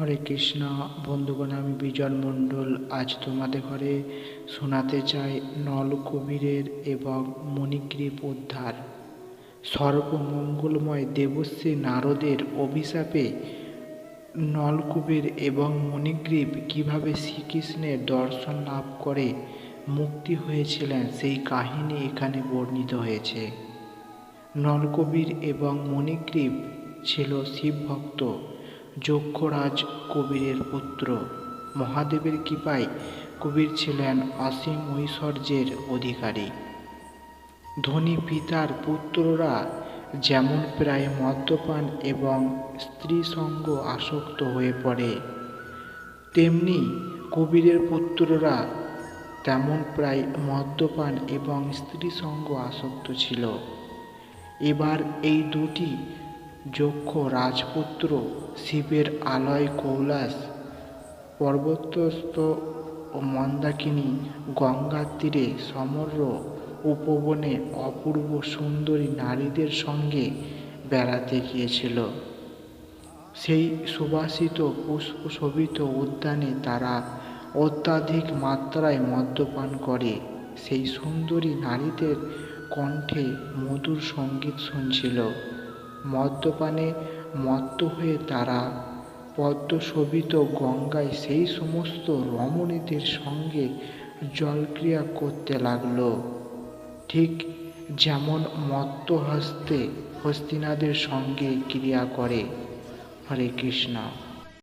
হরে কৃষ্ণ, বন্ধুগণ, আমি বিজন মণ্ডল। আজ তোমাদের ঘরে শোনাতে চাই নলকবিরের এবং মণিগ্রীব উদ্ধার। সর্বমঙ্গলময় দেবশ্রী নারদের অভিশাপে নলকুবের এবং মণিগ্রীব কীভাবে শ্রীকৃষ্ণের দর্শন লাভ করে মুক্তি হয়েছিলেন, সেই কাহিনী এখানে বর্ণিত হয়েছে। নলকবির এবং মণিগ্রীব ছিল শিবভক্ত। যক্ষরাজ কবিরের পুত্র। মহাদেবের কৃপায় কবির ছিলেন অসীম ঐশ্বর্যের অধিকারী। ধনী পিতার পুত্ররা যেমন প্রায় মদ্যপান এবং স্ত্রী সঙ্গ আসক্ত হয়ে পড়ে, তেমনি কবিরের পুত্ররা তেমন প্রায় মদ্যপান এবং স্ত্রী সঙ্গ আসক্ত ছিল। এবার এই দুটি যক্ষ রাজপুত্র শিবের আলয় কৈলাস, পর্বতস্থ ও মন্দাকিনী গঙ্গার তীরে সমর উপবনে অপূর্ব সুন্দরী নারীদের সঙ্গে বেড়াতে গিয়েছিল। সেই সুবাসিত পুষ্পশোভিত উদ্যানে তারা অত্যাধিক মাত্রায় মদ্যপান করে। সেই সুন্দরী নারীদের কণ্ঠে মধুর সংগীত শুনছিল। মদ্যপানে মত্ত হয়ে তারা পদ্মশোভিত গঙ্গায় সেই সমস্ত রমণীদের সঙ্গে জলক্রিয়া করতে লাগল। ঠিক যেমন মত্ত হস্তে হস্তিনাদের সঙ্গে ক্রিয়া করে। হরে কৃষ্ণ।